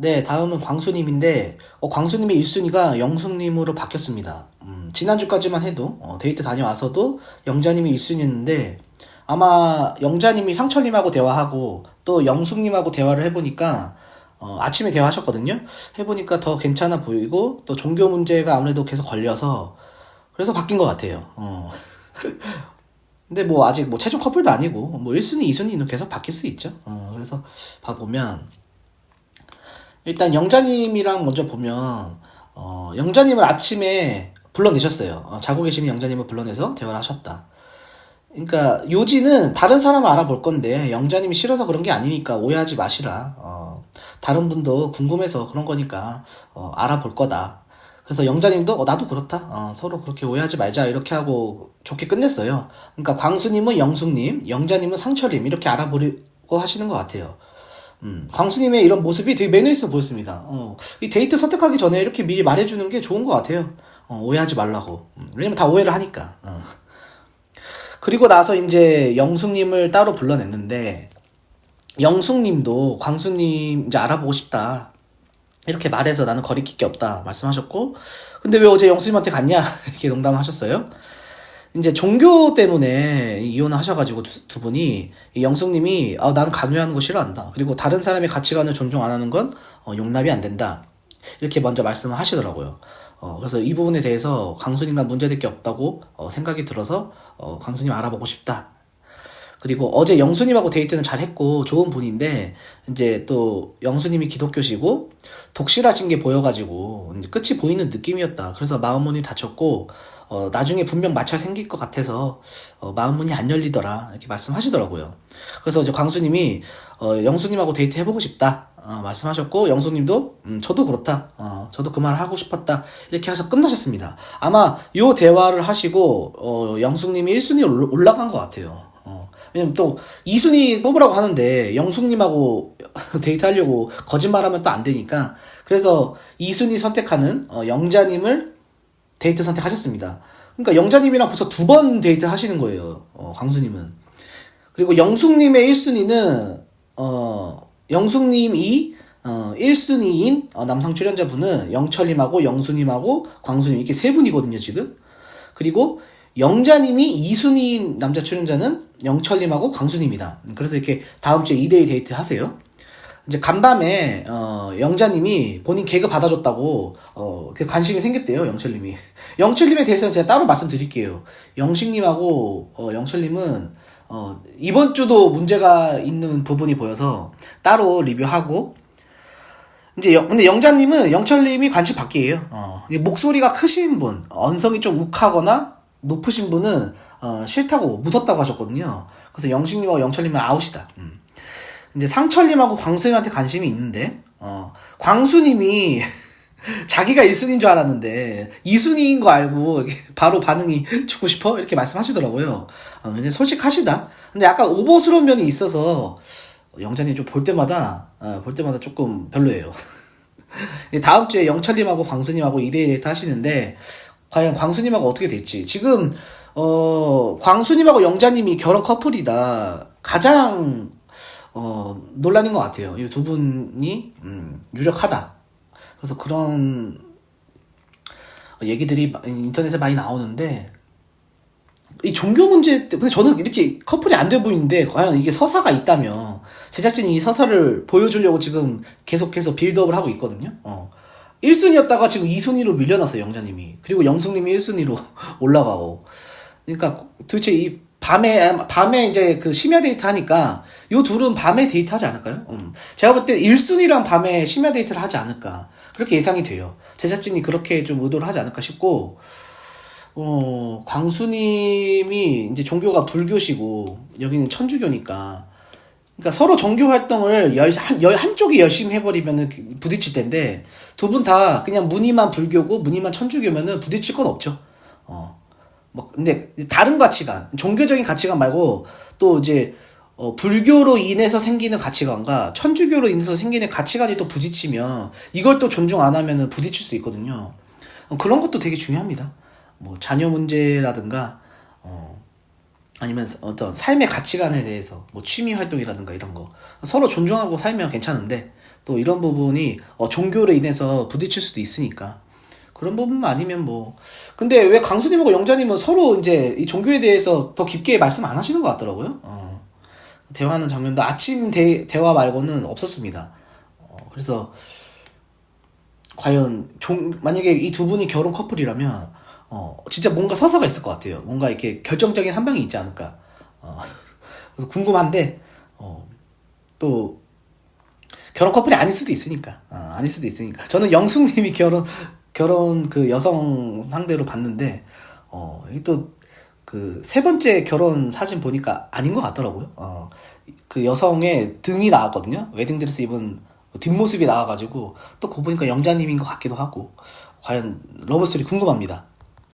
네, 다음은 광수님인데, 어, 광수님의 1순위가 영숙님으로 바뀌었습니다. 음, 지난주까지만 해도, 어, 데이트 다녀와서도 영자님이 1순위였는데, 아마 영자님이 상철님하고 대화하고, 또 영숙님하고 대화를 해보니까, 어, 아침에 대화하셨거든요? 해보니까 더 괜찮아 보이고, 또 종교 문제가 아무래도 계속 걸려서, 그래서 바뀐 것 같아요. 어. 근데 뭐 아직 뭐 최종 커플도 아니고, 뭐 1순위, 2순위는 계속 바뀔 수 있죠. 어, 그래서 봐보면, 일단 영자님이랑 먼저 보면 어, 영자님을 아침에 불러내셨어요. 어, 자고 계시는 영자님을 불러내서 대화를 하셨다. 그러니까 요지는 다른 사람을 알아볼 건데 영자님이 싫어서 그런 게 아니니까 오해하지 마시라. 어, 다른 분도 궁금해서 그런 거니까 어, 알아볼 거다. 그래서 영자님도 어, 나도 그렇다. 어, 서로 그렇게 오해하지 말자 이렇게 하고 좋게 끝냈어요. 그러니까 광수님은 영숙님, 영자님은 상철님 이렇게 알아보려고 하시는 것 같아요. 음, 광수님의 이런 모습이 되게 매너 있어 보였습니다. 어, 이 데이트 선택하기 전에 이렇게 미리 말해주는 게 좋은 것 같아요. 어, 오해하지 말라고. 음, 왜냐면 다 오해를 하니까. 어. 그리고 나서 이제 영숙님을 따로 불러냈는데, 영숙님도 광수님 이제 알아보고 싶다. 이렇게 말해서 나는 거리낄 게 없다. 말씀하셨고, 근데 왜 어제 영수님한테 갔냐? 이렇게 농담하셨어요. 이제 종교 때문에 이혼을 하셔가지고 두, 두 분이 이 영숙님이 아, 난 간회하는 거 싫어한다. 그리고 다른 사람의 가치관을 존중 안 하는 건 어, 용납이 안 된다. 이렇게 먼저 말씀을 하시더라고요. 어, 그래서 이 부분에 대해서 강수님과 문제될 게 없다고 어, 생각이 들어서 어, 강수님 알아보고 싶다. 그리고 어제 영수님하고 데이트는 잘 했고 좋은 분인데 이제 또 영수님이 기독교시고 독실하신 게 보여가지고 끝이 보이는 느낌이었다. 그래서 마음문이 닫혔고 어, 나중에 분명 마찰 생길 것 같아서 어, 마음문이 안 열리더라 이렇게 말씀하시더라고요. 그래서 이제 광수님이 어, 영수님하고 데이트 해보고 싶다 어, 말씀하셨고 영수님도 음, 저도 그렇다. 어, 저도 그 말을 하고 싶었다 이렇게 해서 끝나셨습니다. 아마 요 대화를 하시고 어, 영숙님이 1순위 올라간 것 같아요. 어, 왜냐면 또 2순위 뽑으라고 하는데 영숙님하고 데이트 하려고 거짓말하면 또 안 되니까 그래서 2순위 선택하는 어, 영자님을 데이트 선택하셨습니다. 그러니까 영자님이랑 벌써 두 번 데이트 하시는 거예요. 어, 광수님은. 그리고 영숙님의 1순위는 어, 영숙님이 어, 1순위인 어, 남성 출연자분은 영철님하고 영수님하고 광수님 이렇게 세 분이거든요, 지금. 그리고 영자님이 2순위인 남자 출연자는 영철님하고 광수님이다. 그래서 이렇게 다음 주에 2대1 데이트 하세요. 이제 간밤에 어, 영자님이 본인 개그 받아줬다고 어, 그 관심이 생겼대요 영철님이 영철님에 대해서는 제가 따로 말씀드릴게요 영식님하고 어, 영철님은 어, 이번 주도 문제가 있는 부분이 보여서 따로 리뷰하고 이제 영, 근데 영자님은 영철님이 관심 받기예요 어, 목소리가 크신 분 언성이 좀 욱하거나 높으신 분은 어, 싫다고 무섭다고 하셨거든요 그래서 영식님하고 영철님은 아웃이다 음. 이제 상철님하고 광수님한테 관심이 있는데, 어, 광수님이 자기가 1순위인 줄 알았는데, 2순위인 거 알고 바로 반응이 죽고 싶어? 이렇게 말씀하시더라고요. 어, 근데 솔직하시다. 근데 약간 오버스러운 면이 있어서, 영자님 좀 볼 때마다, 어, 볼 때마다 조금 별로예요. 다음 주에 영철님하고 광수님하고 2대1 하시는데, 과연 광수님하고 어떻게 될지. 지금, 어, 광수님하고 영자님이 결혼 커플이다. 가장 어, 논란인 것 같아요. 이 두 분이 음, 유력하다. 그래서 그런 얘기들이 인터넷에 많이 나오는데 이 종교 문제 때문에 저는 이렇게 커플이 안 돼 보이는데 과연 이게 서사가 있다면 제작진이 이 서사를 보여주려고 지금 계속해서 빌드업을 하고 있거든요. 어. 1순위였다가 지금 2순위로 밀려났어요, 영자님이. 그리고 영숙님이 1순위로 올라가고. 그러니까 도대체 이 밤에, 밤에 이제 그 심야 데이트 하니까 요 둘은 밤에 데이트 하지 않을까요? 음. 제가 볼 때 1순위랑 밤에 심야 데이트를 하지 않을까. 그렇게 예상이 돼요. 제작진이 그렇게 좀 의도를 하지 않을까 싶고, 어, 광수님이 이제 종교가 불교시고, 여기는 천주교니까, 그러니까 서로 종교 활동을 열, 한, 열, 한쪽이 열심히 해버리면은 부딪힐 텐데, 두 분 다 그냥 무늬만 불교고, 무늬만 천주교면은 부딪힐 건 없죠. 어. 뭐, 근데 다른 가치관, 종교적인 가치관 말고, 또 이제, 어, 불교로 인해서 생기는 가치관과 천주교로 인해서 생기는 가치관이 또 부딪히면 이걸 또 존중 안 하면 부딪힐 수 있거든요. 어, 그런 것도 되게 중요합니다. 뭐 자녀 문제라든가 어, 아니면 어떤 삶의 가치관에 대해서 뭐 취미 활동이라든가 이런 거 서로 존중하고 살면 괜찮은데 또 이런 부분이 어, 종교로 인해서 부딪힐 수도 있으니까 그런 부분만 아니면 뭐 근데 왜 강수님하고 영자님은 서로 이제 이 종교에 대해서 더 깊게 말씀 안 하시는 것 같더라고요. 어. 대화하는 장면도 아침 대, 대화 말고는 없었습니다. 어, 그래서 과연 종, 만약에 이 두 분이 결혼 커플이라면 어, 진짜 뭔가 서사가 있을 것 같아요. 뭔가 이렇게 결정적인 한 방이 있지 않을까. 어, 그래서 궁금한데 어, 또 결혼 커플이 아닐 수도 있으니까 어, 아닐 수도 있으니까 저는 영숙님이 결혼 결혼 그 여성 상대로 봤는데 어, 이게 또 그 세 번째 결혼 사진 보니까 아닌 것 같더라고요. 어, 그 여성의 등이 나왔거든요. 웨딩드레스 입은 뒷모습이 나와가지고 또 그거 보니까 영자님인 것 같기도 하고 과연 러브스토리 궁금합니다.